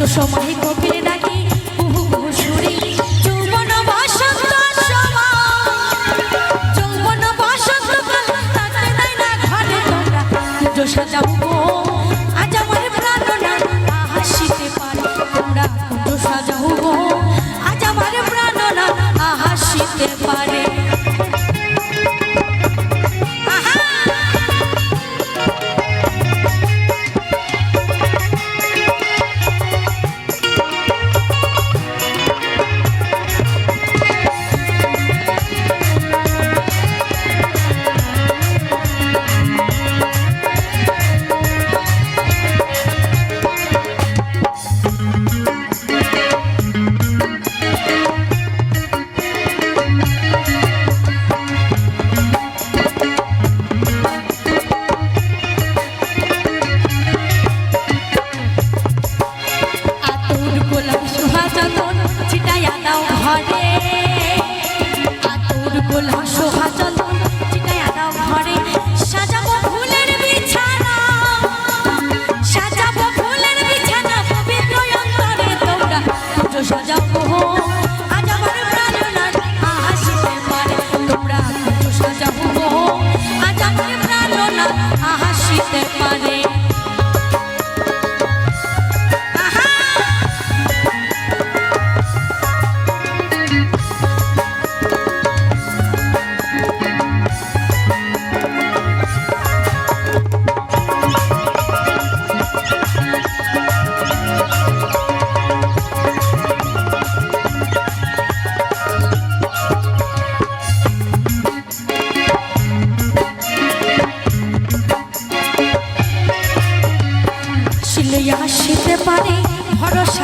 শান্ত সময়ে কোকিল ডাকে, কুহু কুহু সুরে। যৌবন বসন্ত যৌবন বসন্ত ঘরে তোমরা পুজো সাজাবো আজ আমার প্রাণ না হাসিতে পারে তোমরা পুজো সাজাবো আজ আমার প্রাণ না হাসিতে পারে।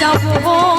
যাব।